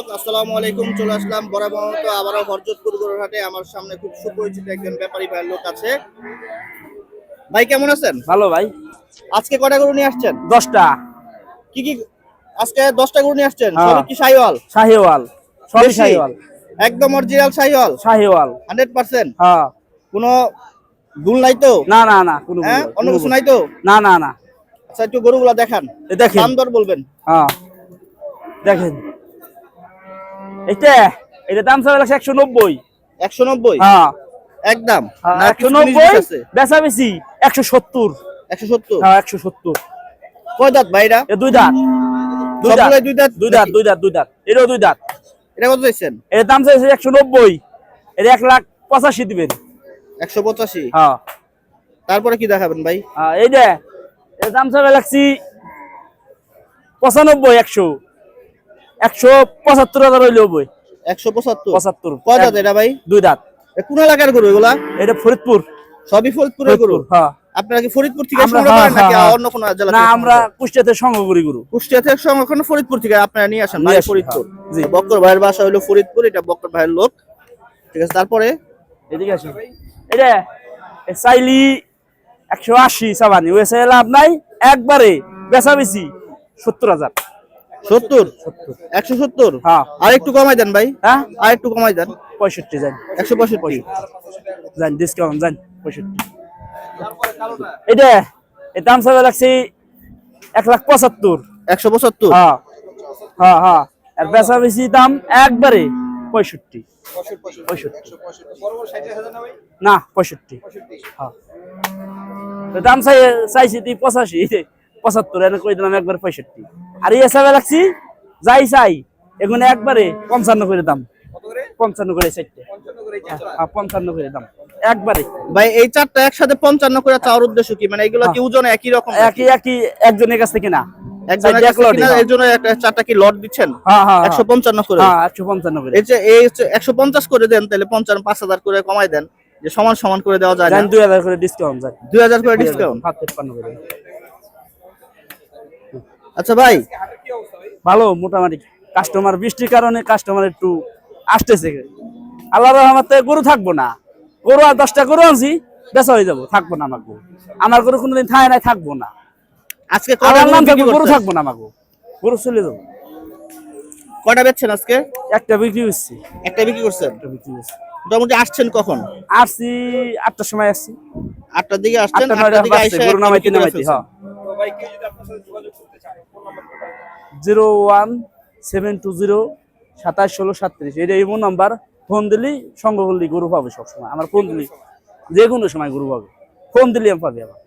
দর্শক আসসালামু আলাইকুম চলে আসলাম বরাবর মতো আবারও হরজতপুর গরুর হাটে আমার সামনে খুব সুপরিচিত একজন ব্যাপারী ভাইয়ের লোক আছে। ভাই কেমন আছেন? ভালো ভাই। আজকে কটা গরু নিয়ে আসছেন? দশটা। কি কি আজকে দশটা গরু নিয়ে আসছেন? হ্যাঁ। সবই কি শাহিওয়াল? শাহিওয়াল। সবই দেশি? শাহিওয়াল। একদম original Sahiwal? Sahiwal. Hundred percent হ্যাঁ। কোনো ভুল নাই তো? না না না কোনো হ্যাঁ? ভুল- অন্য কোনো কিছু ভুল। নাই তো? না না না। আচ্ছা একটু গরুগুলা দেখান। এ দেখেন। দাম দর বলবেন। হ্যাঁ। দেখেন। এটা এটা দাম চাবে লাগছে একশো নব্বই। একশো নব্বই? হ্যাঁ। একদম। একশো নব্বই বেচা বেশি একশো সত্তর। একশো সত্তর? হ্যাঁ একশো সত্তর। কয় দাঁত ভাইরা? দুই দাঁত। দুই দাঁত। দুই দাঁত? দুই দাঁত দুই দাঁত দুই দাঁত। এটাও দুই দাঁত। এটা কত চাইছেন? এর দাম চাইছে একশো নব্বই। এর এক লাখ পঁচাশি দিবেন। একশো পঁচাশি? হ্যাঁ। তারপরে কি দেখাবেন ভাই? হ্যাঁ, এই যে এর দাম চাবে লাগছি পঁচানব্বই একশো। একশো পঁচাত্তর হাজার হইলেও বই। একশো পঁচাত্তর? পঁচাত্তর। কয় দাঁত এটা ভাই? দুই দাঁত। কোন এলাকার গরু এগুলা? এটা ফরিদপুর। সবই ফরিদপুরের গরু? হ্যাঁ। আপনারা কি ফরিদপুর থেকে আমরা- সংগ্রহ করেন নাকি অন্য কোনো জেলা না আমরা সংগ্রহ করেন? কুষ্টিয়াতে সংগ্রহ করি গুরু। কুষ্টিয়া থেকে সংরক্ষণ ফরিদপুর থেকে? আপনারা নিয়ে আসেন ভাই। ফরিদপুর। হ্যাঁ, জি। বক্কর ভাইয়ের বাসা হলো ফরিদপুর এটা বক্কর ভাইয়ের লোক। ঠিক আছে তারপরে? এদিকে আসুন। এটা চাইলি একশো আশি সাবানি। লাভ নাই একবারে বেচা বেশি সত্তর হাজার। সত্তর? একশো সত্তর? হ্যাঁ। আর একটু কমাই দেন ভাই। হ্যাঁ? আর একটু কমাই দেন। পঁয়ষট্টি যান। একশো পঁয়ষট্টি। যান ডিসকাউন্ট যান পঁয়ষট্টি। এটা এর দাম লাগছে এক লাখ পঁচাত্তর। একশো পঁচাত্তর? হ্যাঁ। হ্যাঁ হ্যাঁ। আর বেচা বেশি দাম একবারে পঁয়ষট্টি। পঁয়ষট্টি। না পঁয়ষট্টি। হ্যাঁ। দাম চাই চাইছি তুই পঁচাশি পঁচাত্তর এনে কই দিলাম একবার পঁয়ষট্টি। আর এই হিসাবে লাগছি যাই চাই এগুলো একবারে পঞ্চান্ন করে দাম। পঞ্চান্ন করে চারটে। হ্যাঁ, পঞ্চান্ন করে দাম একবারে। ভাই এই চারটা একসাথে পঞ্চান্ন করে চাওয়ার উদ্দেশ্য কি? মানে এগুলো কি ওজনে একই রকম একই একই একজনের কাছ থেকে না। একজনের চারটে কাছে এক লটই, কিনা, হ্যাঁ। এর জন্য একটা চারটা কি লট দিচ্ছেন? হ্যাঁ হ্যাঁ একশো পঞ্চান্ন করে। হ্যাঁ একশো পঞ্চান্ন করে। এই যে একশো পঞ্চাশ করে দেন তাহলে পঞ্চান্ন পাঁচ হাজার করে কমাই দেন। যে সমান সমান করে দেওয়া যায় দুই হাজার করে ডিসকাউন্ট দুই হাজার করে ডিসকাউন্ট হাত করে। আচ্ছা ভাই। ভালো মোটামুটি। কাস্টমার বৃষ্টির কারণে কাস্টমার একটু আসতেছে। আল্লাহ রহমতে গরু থাকব না। গরু আর দশটা গরু আনছি বেচা হয়ে যাব থাকব না আমার গরু আমার গরু কোনোদিন থায় নাই থাকব না। আজকে গরু থাকব গরু থাকব না আমার গরু চলে যাব। কটা বেচছেন আজকে? একটা বিক্রি হচ্ছে। একটা বিক্রি করছেন? একটা বিক্রি হচ্ছে। মোটামুটি আসছেন কখন? আসছি আটটার সময় আসছি। আটটার দিকে আসছেন আটটার দিকে বাজছে গরু নামাইতে নামাইতে হ্যাঁ। Zero one seven two zero সাতাশ ষোলো সাতত্রিশ। এটা এমন নাম্বার। ফোন দিলি সঙ্গ করলি গরু পাবে সবসময়। আমার ফোন দিলি যে কোনো সময় গরু পাবে। ফোন দিলি আমি পাবি আবার।